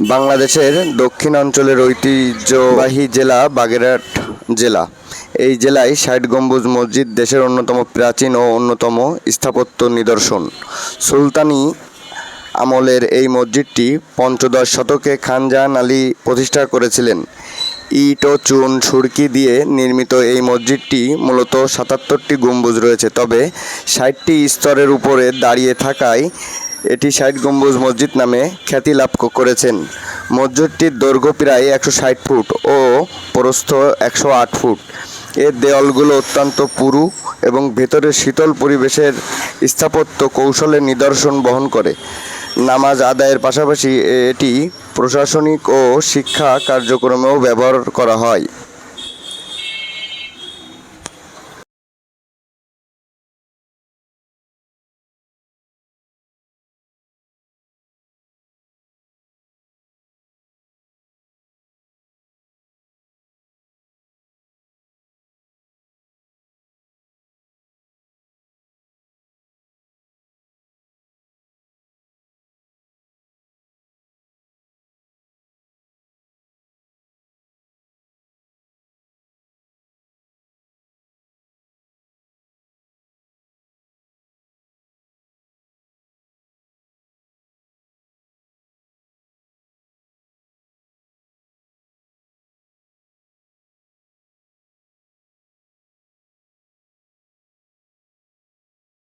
বাংলাদেশের দক্ষিণ অঞ্চলের ঐতিহ্যবাহী জেলা বাগেরহাট জেলা। এই জেলায় ষাট গম্বুজ মসজিদ দেশের অন্যতম প্রাচীন ও অন্যতম স্থাপত্য নিদর্শন। সুলতানি আমলের এই মসজিদটি পঞ্চদশ শতকে খান জাহান আলী প্রতিষ্ঠা করেছিলেন। ইট ও চুন, সুরকি দিয়ে নির্মিত এই মসজিদটি মূলত সাতাত্তরটি গম্বুজ রয়েছে। তবে ষাটটি স্তরের উপরে দাঁড়িয়ে থাকায় এটি ষাট গম্বুজ মসজিদ নামে খ্যাতি লাভ করেছেন। মসজিদটির দৈর্ঘ্য প্রায় একশো ষাট ফুট ও প্রস্থ একশো আট ফুট। এর দেওয়ালগুলো অত্যন্ত পুরু এবং ভেতরের শীতল পরিবেশের স্থাপত্য কৌশলের নিদর্শন বহন করে। নামাজ আদায়ের পাশাপাশি এটি প্রশাসনিক ও শিক্ষা কার্যক্রমেও ব্যবহার করা হয়।